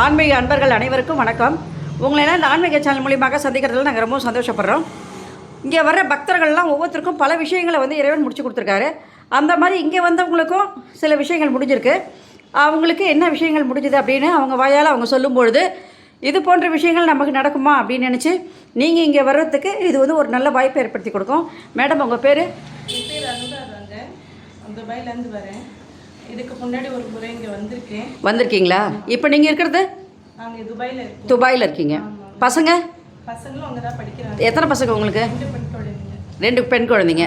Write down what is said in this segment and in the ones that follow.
ஆன்மீக அன்பர்கள் அனைவருக்கும் வணக்கம். உங்களை எல்லாம் இந்த ஆன்மீக சேனல் மூலியமாக சந்திக்கிறதுல நாங்கள் ரொம்ப சந்தோஷப்படுறோம். இங்கே வர்ற பக்தர்கள்லாம் ஒவ்வொருத்தருக்கும் பல விஷயங்களை வந்து இறைவன் முடிச்சு கொடுத்துருக்காரு. அந்த மாதிரி இங்கே வந்தவங்களுக்கும் சில விஷயங்கள் முடிஞ்சிருக்கு. அவங்களுக்கு என்ன விஷயங்கள் முடிஞ்சுது அப்படின்னு அவங்க வாயால் அவங்க சொல்லும்பொழுது இது போன்ற விஷயங்கள் நமக்கு நடக்குமா அப்படின்னு நினச்சி நீங்கள் இங்கே வர்றதுக்கு இது வந்து ஒரு நல்ல வாய்ப்பை ஏற்படுத்தி கொடுக்கும். மேடம் உங்கள் பேர்? என் பேர் வரேன். இதுக்கு முன்னாடி ஒரு முறை இங்கே வந்திருக்கேன். வந்திருக்கீங்களா? இப்போ நீங்கள் இருக்கிறது? நாங்கள் துபாயில் இருக்கோம். துபாயில் இருக்கீங்க. பசங்க? பசங்களும் அங்கே தான் படிக்கிறாங்க. எத்தனை பசங்க உங்களுக்கு? ரெண்டு பெண் குழந்தைங்க.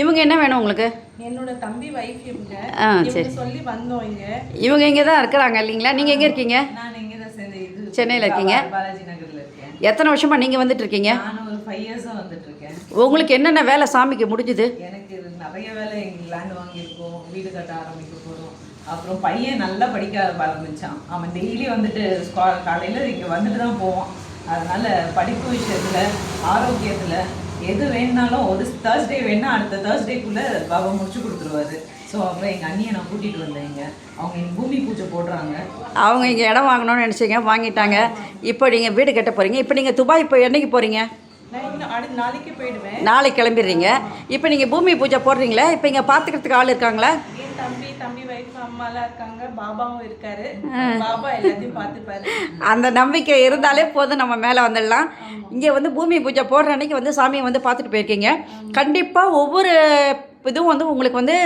இவங்க என்ன வேணும் உங்களுக்கு? என்னோட தம்பி வைஃப் இவங்க. ஆ சரி. சொல்லி வந்தோம் இங்க. இவங்க இங்கே தான் இருக்கிறாங்க இல்லைங்களா? நீங்கள் எங்கே இருக்கீங்க? நான் இங்கே தான் சேர்ந்து சென்னையில் இருக்கீங்க. பாலாஜி நகர்ல இருக்கேன். எத்தனை வருஷமாக நீங்கள் வந்துட்டு இருக்கீங்க? நானும் ஒரு ஃபைவ் இயர்ஸாக வந்துட்டு இருக்கேன். உங்களுக்கு என்னென்ன வேலை சாமிக்கு முடிஞ்சுது? எனக்கு நிறைய வேலை எங்க லேண்ட் வாங்கியிருக்கோம் வீடு கட்ட ஆரம்பிக்க போகிறோம் அப்புறம் பையன் நல்லா படிக்க ஆரம்பிச்சான். அவன் டெய்லி வந்துட்டு ஸ்கா- காலையில இங்க வந்துட்டு தான் போவான். அதனால படிப்பு விஷயத்துல ஆரோக்கியத்துல எது வேணுனாலும் ஒரு தேர்ஸ்டே வேணா அடுத்த தேர்ஸ்டேக்குள்ள பாபா முடிச்சு கொடுத்துருவாரு. ஸோ அப்புறம் எங்க அண்ணியை நான் கூட்டிட்டு வந்தேன் இங்க. அவங்க இன்னைக்கு பூமி பூஜை போடுறாங்க. அவங்க இங்கே இடம் வாங்கணும்னு நினச்சிங்க வாங்கிட்டாங்க. இப்போ நீங்கள் வீடு கட்ட போகிறீங்க இப்போ நீங்கள் துபாய் இப்போ என்னைக்கு போகிறீங்க நாளைக்கு போயிடுவேன். நாளைக்கு கிளம்பிடுறீங்க. இப்போ நீங்கள் பூமி பூஜை போடுறீங்களே இப்போ இங்கே பார்த்துக்கிறதுக்கு ஆள் இருக்காங்களா? என் தம்பி தம்பி வைஃப் அம்மாலாம் இருக்காங்க. பாபாவும் இருக்காரு. பாபா எல்லாத்தையும் பார்த்துப்பாரு அந்த நம்பிக்கை இருந்தாலே போதும் நம்ம மேலே வந்துடலாம். இங்கே வந்து பூமி பூஜை போடுற அன்னைக்கு வந்து சாமியை வந்து பார்த்துட்டு போயிருக்கீங்க. கண்டிப்பாக ஒவ்வொரு இதுவும் வந்து உங்களுக்கு வந்து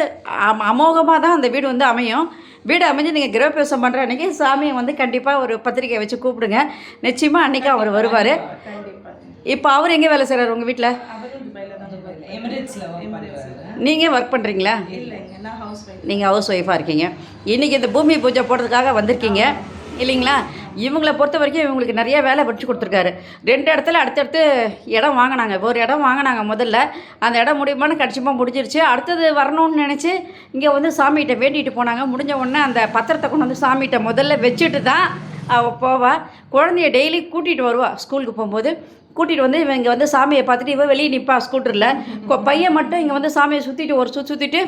அமோகமாக தான் அந்த வீடு வந்து அமையும். வீடு அமைஞ்சு நீங்கள் கிரகப்பிரவேசம் பண்ணுற அன்னைக்கு சாமியை வந்து கண்டிப்பாக ஒரு பத்திரிக்கை வச்சு கூப்பிடுங்க. நிச்சயமாக அன்றைக்கி அவர் வருவார். இப்போ அவர் எங்கே வேலை செய்கிறார் உங்கள் வீட்டில் ஒர்க் நீங்கள் ஒர்க் பண்ணுறீங்களா நீங்கள் ஹவுஸ் ஒய்ஃபாக இருக்கீங்க. இன்றைக்கி இந்த பூமி பூஜை போடுறதுக்காக வந்திருக்கீங்க. இல்லைங்களா? இவங்கள பொறுத்த வரைக்கும் இவங்களுக்கு நிறைய வேலை படிச்சு கொடுத்துருக்காரு. ரெண்டு இடத்துல அடுத்தடுத்து இடம் வாங்கினாங்க. ஒரு இடம் வாங்கினாங்க முதல்ல. அந்த இடம் முடியுமான்னு கடிச்சமாக முடிஞ்சிருச்சு. அடுத்தது வரணும்னு நினச்சி இங்கே வந்து சாமிகிட்ட வேண்டிகிட்டு போனாங்க. முடிஞ்ச உடனே அந்த பத்திரத்தை கொண்டு வந்து சாமிகிட்ட முதல்ல வச்சுட்டு தான் அவள் போவாள் குழந்தைய டெய்லி கூட்டிகிட்டு வருவாள் ஸ்கூலுக்கு போகும்போது கூட்டிகிட்டு வந்து இவன் இங்கே வந்து சாமியை பார்த்துட்டு இவன் வெளியே நிற்பா ஸ்கூட்டரில் பையன் மட்டும் இங்கே வந்து சாமியை சுற்றிட்டு ஒரு சுற்றி சுற்றிட்டு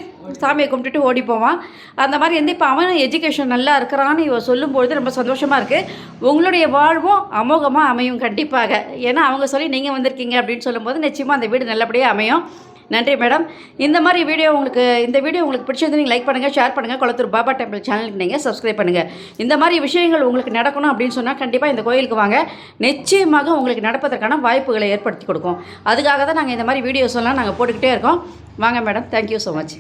சாமியை கும்பிட்டுட்டு ஓடி போவான் அந்த மாதிரி வந்து இப்போ அவன் எஜுகேஷன் நல்லா இருக்கிறான்னு இவன் சொல்லும்பொழுது ரொம்ப சந்தோஷமாக இருக்குது உங்களுடைய வாழ்வும் அமோகமாக அமையும் கண்டிப்பாக. ஏன்னா அவங்க சொல்லி நீங்கள் வந்திருக்கீங்க அப்படின்னு சொல்லும்போது நிச்சயமாக அந்த வீடு நல்லபடியாக அமையும். நன்றி மேடம் இந்த மாதிரி வீடியோ உங்களுக்கு இந்த வீடியோ உங்களுக்கு பிடிச்சது நீங்கள் லைக் பண்ணுங்கள் ஷேர் பண்ணுங்கள் குளத்தூர் பாபா டெம்பிள் சேனலுக்கு நீங்கள் சப்ஸ்கிரைப் பண்ணுங்கள் இந்த மாதிரி விஷயங்கள் உங்களுக்கு நடக்கணும் அப்படின்னு சொன்னால் கண்டிப்பாக இந்த கோயிலுக்கு வாங்க. நிச்சயமாக உங்களுக்கு நடப்பதற்கான வாய்ப்புகளை ஏற்படுத்தி கொடுக்கும். அதுக்காக தான் நாங்கள் இந்த மாதிரி வீடியோஸ் எல்லாம் நாங்கள் போட்டுக்கிட்டே இருக்கோம். வாங்க மேடம் தேங்க்யூ ஸோ மச்